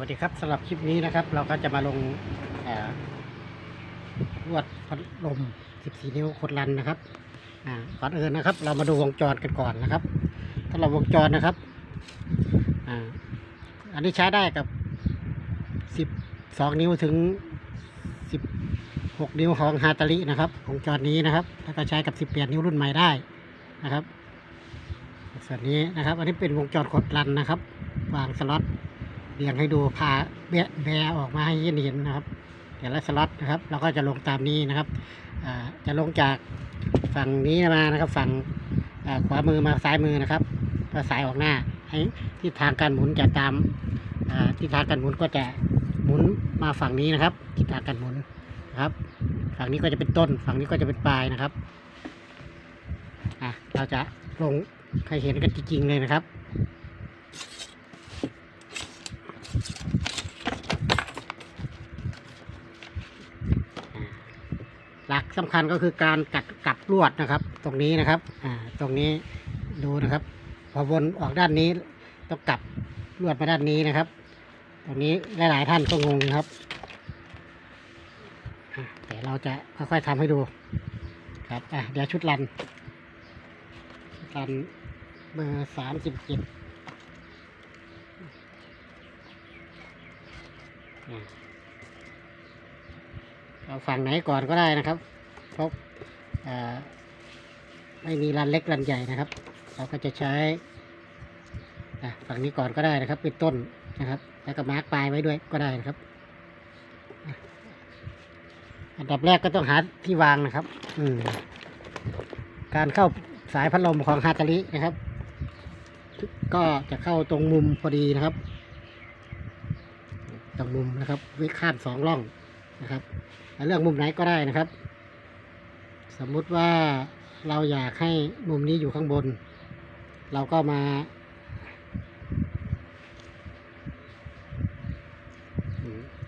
วัสดีครับสำหรับคลิปนี้นะครับ เราก็จะมาลงลวดพัดลม 14 นิ้วโคดลันนะครับอ่าก่อนอื่นนะครับ เรามาดูวงจรกันก่อนนะครับถ้าเราวงจรนะครับอ่าอันนี้ใช้ได้กับ 12 นิ้วถึง 16 นิ้วของฮาตารินะครับวงจรนี้นะครับ แล้วก็ใช้กับ 18 นิ้วรุ่นใหม่ได้นะครับส่วนนี้นะครับ อันนี้เป็นวงจรโคดลันนะครับ วางสล็อต เรียงให้ดูพาแบะแบะออกมาให้เห็นนนะครับ แต่ละสล็อตนะครับ เราก็จะลงตามนี้นะครับจะลงจากฝั่งนี้มานะครับ ฝั่งขวามือมาซ้ายมือนะครับพอสายออกหน้าให้ทิศทางการหมุนจะตามทิศทางการหมุนก็จะหมุนมาฝั่งนี้นะครับทิศทางการหมุนนะครับ ฝั่งนี้ก็จะเป็นต้น ฝั่งนี้ก็จะเป็นปลายนะครับอะเราจะลงให้เห็นกันจริงๆเลยนะครับ หลัก สำคัญก็คือการกัดกับลวดนะครับ ตรงนี้นะครับอ่าตรงนี้ดูนะครับ พอวนออกด้านนี้ต้องกลับลวดมาด้านนี้นะครับ ตรงนี้หลาย ๆ ท่านก็งงนะครับแต่เราจะค่อยๆทำให้ดูครับอะเดี๋ยวชุดรันชุดรันเบอร์สามสิบเจ็ดเอาฝั่งไหนก่อนก็ได้นะครับ เพราะไม่มีรันเล็กรันใหญ่นะครับ เราก็จะใช้อ่ฝั่งนี้ก่อนก็ได้นะครับ เป็นต้นนะครับ แล้วก็มาร์กปลายไว้ด้วยก็ได้นะครับอันดับแรกก็ต้องหาที่วางนะครับ อืการเข้าสายพัดลมของฮาตารินะครับ ก็จะเข้าตรงมุมพอดีนะครับ ตรงมุมนะครับวิข้ามสองร่องนะครับเลือกมุมไหนก็ได้นะครับ สมมุติว่าเราอยากให้มุมนี้อยู่ข้างบน เราก็มา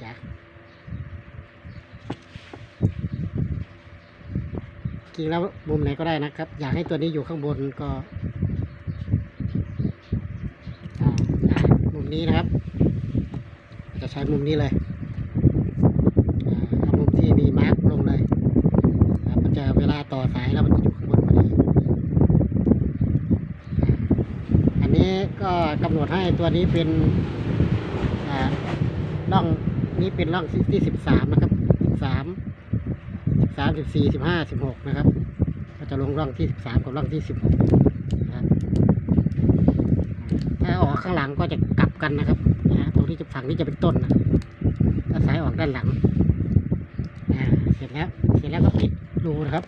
จ้ะจริงแล้วมุมไหนก็ได้นะครับ อยากให้ตัวนี้อยู่ข้างบนก็มุมนี้นะครับ จะใช้มุมนี้เลย อ่าเอามุมที่มีมาร์กลงเลยครับมันจะเวลาต่อสายแล้วมันจะอยู่ข้างบนพอดีอ่าอันนี้ กำหนดให้ตัวนี้เป็นอ่าร่องนี้เป็นร่องที่สิบสามนะครับสิบสามสิบสามสิบสี่สิบห้าสิบหกนะครับ ก็จะลงร่องที่สิบสามกับร่องที่สิบหกนะครับถ้าออกข้างหลังก็จะกลับกันนะครับนะตรงที่จะฝั่งนี้จะเป็นต้นนะถ้าสายออกด้านหลังเสร็จแล้วเสร็จแล้วก็ปิดรูนะครับ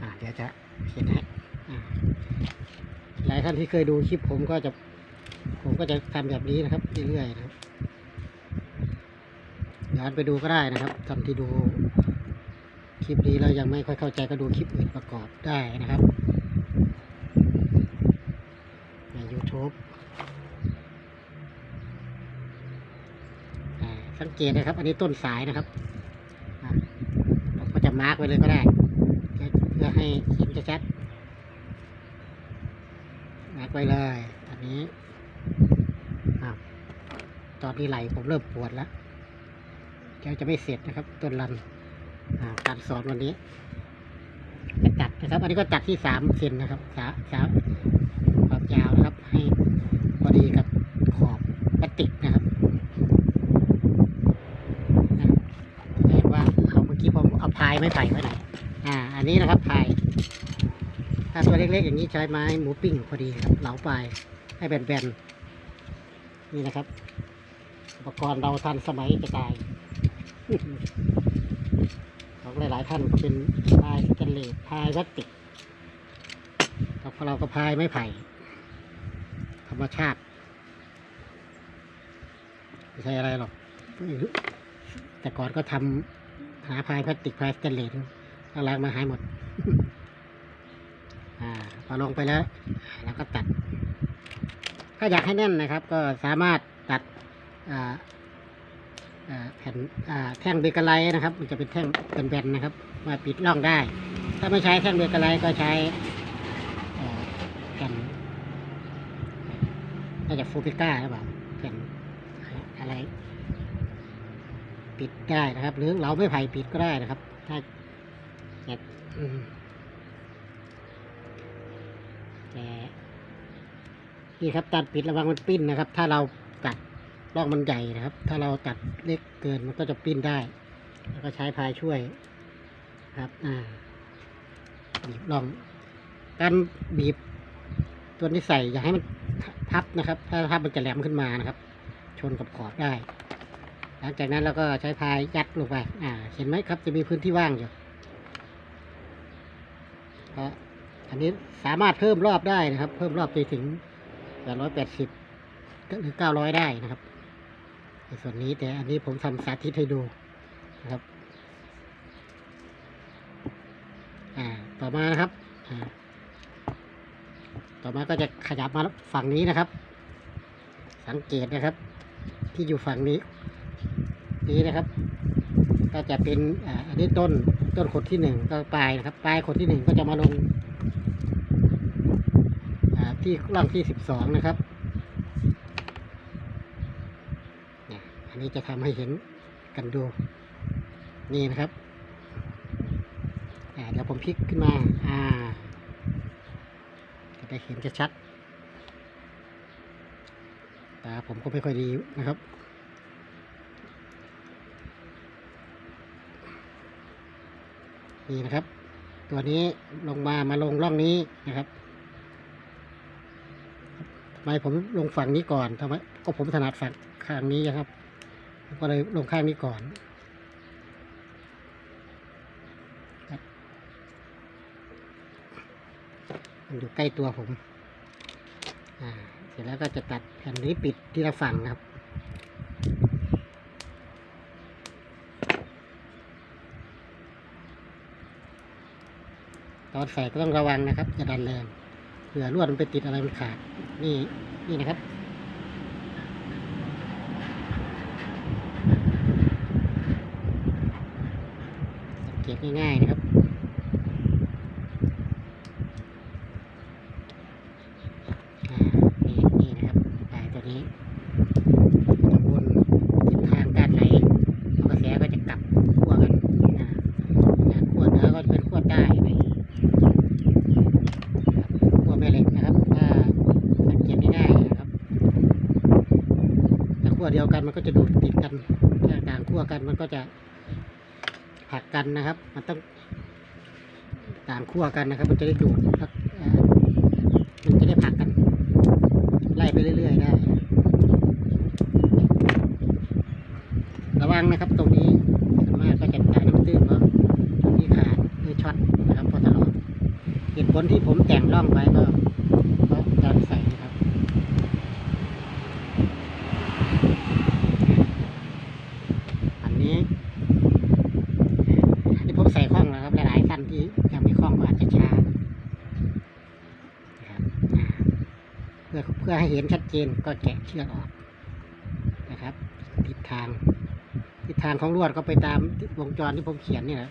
อ่า เดี๋ยวจะเขียนให้อ่าหลาย ท่านที่เคยดูคลิปผมก็จะ ผมก็จะทำแบบนี้นะครับเรื่อยๆนะครับย้อนไปดูก็ได้นะครับท่าที่ดูคลิปนี้แล้วยังไม่ค่อยเข้าใจก็ดูคลิปอื่นประกอบได้นะครับ ใน YouTube สังเกตนะครับ อันนี้ต้นสายนะครับผมก็จะมาร์กไว้เลยก็ได้เพื่อเพื่อให้เห็นชัดๆ มาร์กไว้เลยอันนี้อ้าตอนนี้ไหลผมเริ่มปวดแล้วเดี๋ยวจะไม่เสร็จนะครับต้นรันอ่าการสอนวันนี้จะตัดนะครับ อันนี้ก็ตัดที่สามเซนนะครับสาสามความยาวนะครับ ให้พอดีกับขอบพลาสติกนะครับนะแสดงว่าเอาเมื่อกี้ผมเอาพายไม้ไผ่ไว้ไหนอ่า อันนี้นะครับพาย ถ้าตัวเล็กๆอย่างนี้ใช้ไม้หมูปิ้งพอดีครับเหลาปลายให้แบนๆนี่นะครับ อุปกรณ์เราทันสมัยจะตายของหลายๆท่านเป็นพายสแตนเลสพายพลาสติกครับเราก็พายไม้ไผ่ ธรรมชาติไม่ใช่อะไรหรอกแต่ก่อนก็ทำหาพายพลาสติกพายสแตนเลสหลังมาหายหมด อ่าพอลงไปแล้วแล้วก็ตัด ถ้าอยากให้แน่นนะครับ ก็สามารถตัดอ่าอ่าแผ่นอ่าแท่งเบเกอร์ไลท์นะครับ มันจะเป็นแท่งเป็นแบนๆนะครับ มาปิดร่องได้ ถ้าไม่ใช้แท่งเบเกอร์ไลท์ก็ใช้เอ่ผ่นน่าจะฟูปิก้าหรือเปล่าแผ่นอะไร ปิดได้นะครับ หรือเราไม่ไผ่ปิดก็ได้นะครับ ถ้าเนี่ยอืม แต่นี่ครับตัดปิดระวังมันปิ้นนะครับ ถ้าเราตัดร่องมันใหญ่นะครับ ถ้าเราตัดเล็กเกินมันก็จะปิ้นได้ แล้วก็ใช้พายช่วยครับ อ่าบีบร่องการบีบตัวนี้ใส่อย่าให้มันพับนะครับ ถ้าพับมันจะแหลมขึ้นมานะครับ ชนกับขอบได้ หลังจากนั้นเราก็ใช้พายยัดลงไป อ่า เห็นไหมครับ จะมีพื้นที่ว่างอยู่ก็ อันนี้สามารถเพิ่มรอบได้นะครับ เพิ่มรอบไปถึงแปดร้อยแปดสิบหรือเก้าร้อยได้นะครับในส่วนนี้แต่อันนี้ผมทำสาธิตให้ดูนะครับอ่าต่อมานะครับอ่าต่อมาก็จะขยับมาฝั่งนี้นะครับ สังเกตนะครับ ที่อยู่ฝั่งนี้ นี้นะครับ ก็จะเป็นอ่าอันนี้ต้นต้นขดที่หนึ่งก็ปลายนะครับ ปลายขดที่หนึ่งก็จะมาลง ที่ร่องที่สิบสองนะครับอันนี้จะทำให้เห็นกันดู นี่นะครับเดี๋ยวผมพลิกขึ้นมา อ่า จะได้เห็นชัดตาผมก็ไม่ค่อยดีนะครับนี่นะครับ ตัวนี้ลงมามาลงร่องนี้นะครับ ไมผมลงฝั่งนี้ก่อนทำไมก็ผมถนัดฝั่งข้างนี้นะครับ ก็เลยลงข้างนี้ก่อนมันอยู่ใกล้ตัวผมอ่าเสร็จแล้วก็จะตัดแผ่นนี้ปิดที่ละฝั่งครับตอนใส่ก็ต้องระวังนะครับอย่าดันแรงเผื่อลวดมันไปติดอะไรมันขาด นี่นี่นะครับ สังเกตง่ายๆนะครับ อ่า นี่นี่นะครับปลายตัวนี้จะวนทิศทางการไหลของกระแสก็จะกลับขั้วกันอ่าอ่าขั้วเหนือก็จะเป็นขั้วใต้ไปขั้วแม่เหล็กนะครับ ถ้าสังเกตง่ายๆนะครับถ้าขั้วเดียวกัน มันก็จะดูดติดกันถ้าต่างขั้วกันมันก็จะผักกันนะครับ มันต้องต่างขั้วกันนะครับ มันจะได้ดูดครับอ่ามันจะได้ผลักกัน ไล่ไปเรื่อยๆได้ ระวังนะครับ ตรงนี้ส่วนมากก็จะตายน้ำตื้นเพราะตรงนี้ขาดหรือช็อตนะครับเพอตลอดเหตุผลที่ผมแต่งร่องไว้ก็เพราะการใส่นะครับ อันนี้อันนี้ผมใส่ข้องแล้วครับ หลายๆท่านที่ ยังไม่ข้องก็อาจจะช้านะครับเพื่อเพื่อให้เห็นชัดเจนก็แกะเชือกออกนะครับทิศทางทิศทางของลวดก็ไปตามวงจรที่ผมเขียนนี่แหละ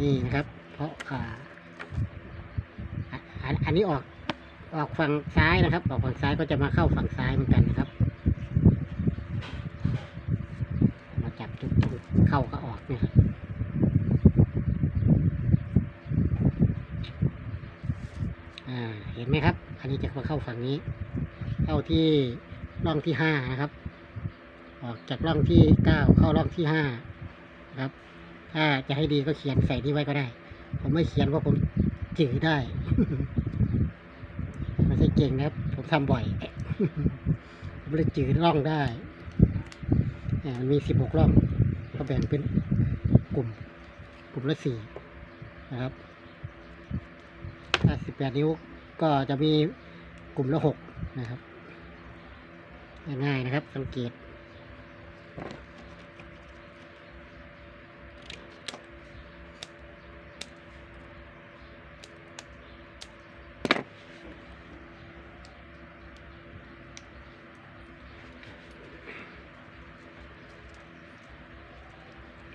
นี่นะครับ เพราะอ่าอันนี้ออกออกฝั่งซ้ายนะครับ ออกฝั่งซ้ายก็จะมาเข้าฝั่งซ้ายเหมือนกันนะครับ มาจับจุดตรงเข้าก็ออกเนี่ยครับ อ่า เห็นไหมครับ อันนี้จะมาเข้าฝั่งนี้ เข้าที่ร่องที่ห้านะครับ ออกจากร่องที่เก้าเข้าร่องที่ห้านะครับ ถ้าจะให้ดีก็เขียนใส่นี่ไว้ก็ได้ ผมไม่เขียนเพราะผมจือได้ไม่ใช่เก่งนะครับ ผมทำบ่อยผมเลยจือร่องได้มันมีสิบหกร่องก็แบ่งเป็นกลุ่ม กลุ่มละสี่นะครับถ้าสิบแปดนิ้ว ก็จะมีกลุ่มละหกนะครับง่ายๆนะครับ สังเกต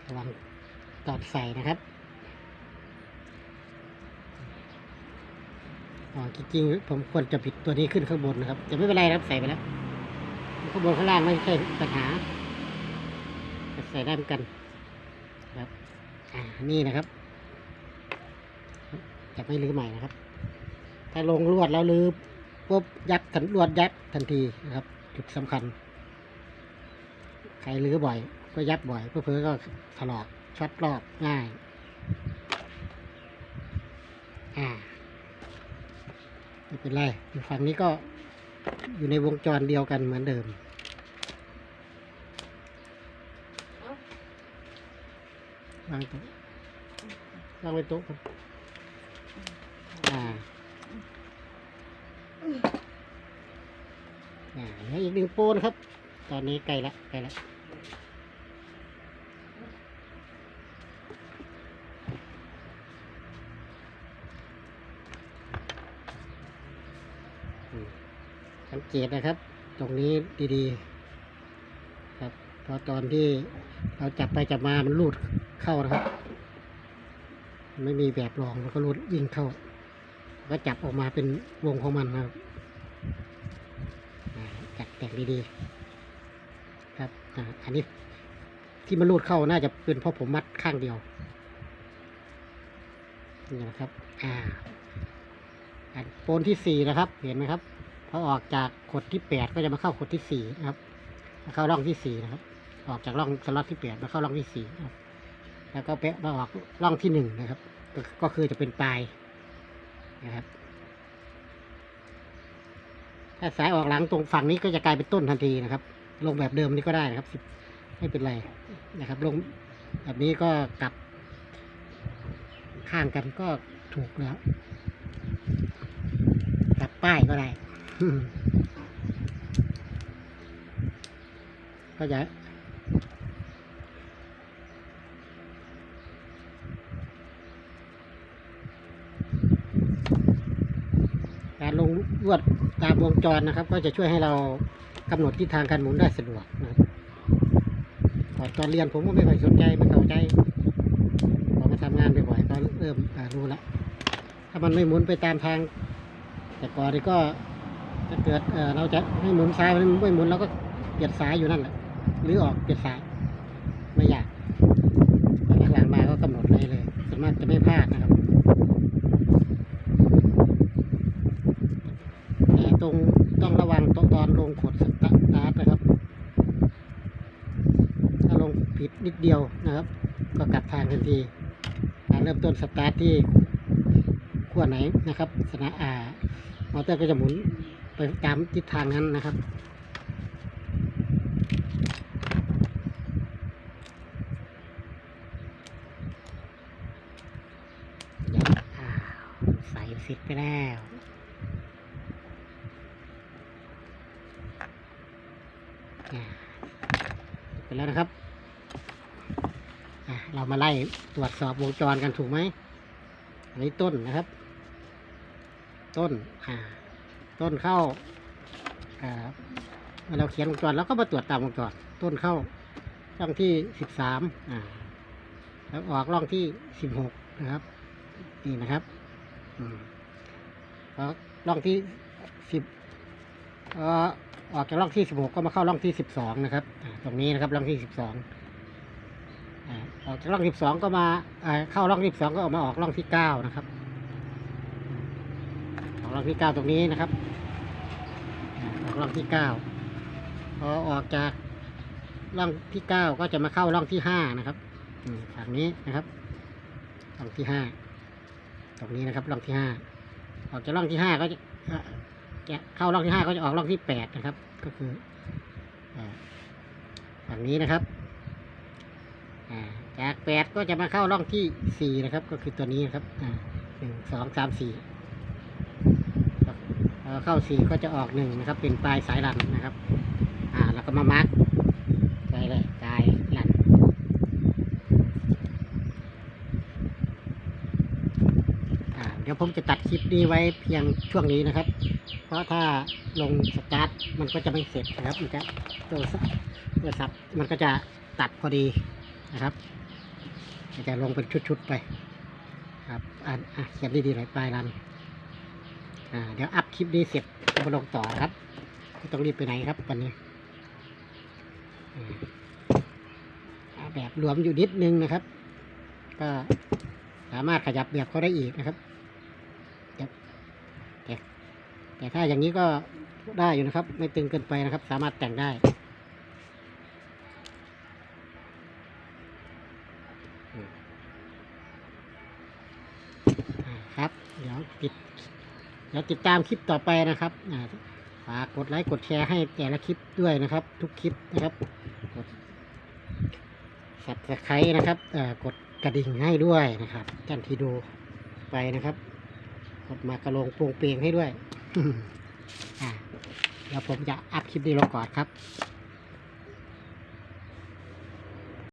ระวังตอดใส่นะครับ อ๋อจริงๆผมควรจะปิดตัวนี้ขึ้นข้างบนนะครับ แต่ไม่เป็นไรครับใส่ไปแล้ว ข้างบนข้างล่างไม่ใช่ปัญหาใส่ได้เหมือนกันครับอ่านี่นะครับจะไม่ลื้อใหม่นะครับ ถ้าลงลวดแล้วลื้อปุ๊บยัดทันลวดยัดทันทีนะครับ จุดสำคัญ ใครลื้อบ่อย ก็ยัดบ่อยเพื่อเพื่อก็ถลอกช็อตรอบง่าย อ่า ไม่เป็นไรอยู่ฝั่งนี้ก็อยู่ในวงจรเดียวกันเหมือนเดิม วางโต๊ะวางไว้โต๊ะครับอ่าอ่าแล้วอีกหนึ่งโปนครับ ตอนนี้ใกล้ละใกล้ละอืมสัง เกตนะครับ ตรงนี้ดีๆ ครับพอตอนที่เราจับไปจับมามันรูดเข้านะครับ ไม่มีแบบรองมันก็รูดยิ่งเข้า ก็จับออกมาเป็นวงของมันนะครับจัดแต่งดีๆ ครับอ,อันนี้ที่มันรูดเข้าน่าจะเป็นเพราะผมมัดข้างเดียวนี่นะครับ อ่าอันโปนที่สี่นะครับ เห็นไหมครับ พอออกจากขดที่แปดก็จะมาเข้าขดที่สี่นะครับเข้าร่องที่สี่นะครับ ออกจากร่องสล็อตที่แปดมาเข้าร่องที่สี่นะครับแล้วก็แปะมาออกร่องที่หนึ่งนะครับ ก็คือจะเป็นปลายนะครับ ถ้าสายออกหลังตรงฝั่งนี้ก็จะกลายเป็นต้นทันทีนะครับ ลงแบบเดิมนี่ก็ได้นะครับไม่เป็นไรนะครับ ลงแบบนี้ก็กลับ ข้างกันก็ถูกแล้วกลับป้ายก็ได้ ก็จการลงลวดตามวงจรนะครับ ก็จะช่วยให้เรากำหนดทิศทางการหมุนได้สะดวกนะครับก่อนตอนเรียนผมก็ไม่ค่อยสนใจไม่เข้าใจพอมาทำงานบ่อยๆก็เริ่มรู้ละถ้ามันไม่หมุนไปตามทาง แต่ก่อนนี่ก็ ถ้าเกิดเอ่อเราจะให้หมุนซ้ายมันไม่หมุนเราก็เปลี่ยนสายอยู่นั่นแหละหรือออกเปลี่ยนสายไม่ยากแต่หลังมาก็กำหนดเลยเลยส่วนมากจะไม่พลาดนะครับแต่ตรงต้องระวังตรงตอนลงขดสตาร์ทนะครับ ถ้าลงผิดนิดเดียวนะครับ ก็กลับทางทันทีการเริ่มต้นสตาร์ทที่ขั้วไหนนะครับสนะอ่ามอเตอร์ก็จะหมุน ไปตามทิศทางนั้นนะครับใส่เสร็จไปแล้วไปแล้วนะครับ เรามาไล่ตรวจสอบวงจรกันถูกไหมอันนี้ต้นนะครับ ต้น อ่า ต้นเข้าเมื่อเราเขียนวงจรแล้วก็มาตรวจตามวงจรต้นเข้าร่องที่สิบสามแล้วออกร่องที่สิบหกนะครับ นี่นะครับแล้วร่องที่สิบออกจากร่องที่สิบหกก็มาเข้าร่องที่สิบสองนะครับ ตรงนี้นะครับร่องที่สิบสองออกจากร่องสิบสองก็มาเข้าร่องสิบสองก็ออกมาออกร่องที่เก้านะครับ ร่องที่เก้าตรงนี้นะครับออกร่องที่เก้าพอออกจากร่องที่เก้าก็จะมาเข้าร่องที่ห้านะครับอืมฝั่งนี้นะครับร่องที่ห้าตรงนี้นะครับร่องที่ห้าออกจากร่องที่ห้าก็จะเอ่อจะเข้าร่องที่ห้าก็จะออกร่องที่แปดนะครับ ก็คืออ่าฝั่งนี้นะครับอ่าจากแปดก็จะมาเข้าร่องที่สี่นะครับ ก็คือตัวนี้นะครับอ่าหนึ่งสองสามสี่ เข้าสี่ก็จะออกหนึ่งนะครับ เป็นปลายสายรันนะครับ อ่าแล้วก็มามาร์กไปเลยปลายรันอ่าเดี๋ยวผมจะตัดคลิปนี้ไว้เพียงช่วงนี้นะครับ เพราะถ้าลงสตาร์ทมันก็จะไม่เสร็จนะครับมันจะตัวสับตัวสับมันก็จะตัดพอดีนะครับจะลงเป็นชุดๆไป ครับอ่านเขียนดีๆหน่อยปลายรัน อ่าเดี๋ยวอัพคลิปนี้เสร็จมาลงต่อนะครับไม่ต้องรีบไปไหนครับวันนี้แบบรวมอยู่นิดนึงนะครับ ก็สามารถขยับแบบเขาได้อีกนะครับแต่แต่ถ้าอย่างนี้ก็ได้อยู่นะครับ ไม่ตึงเกินไปนะครับ สามารถแต่งได้ครับ เดี๋ยวติด เดี๋ยวติดตามคลิปต่อไปนะครับอ่าฝากกดไลค์กดแชร์ให้แต่ละคลิปด้วยนะครับ ทุกคลิปนะครับกดสับสไครนะครับเอ่อกดกระดิ่งให้ด้วยนะครับท่านที่ดูไปนะครับกดมากระลงโปรงเปลงให้ด้วยอ่าเดี๋ยวผมจะอัพคลิปนี้ลงก่อนครับ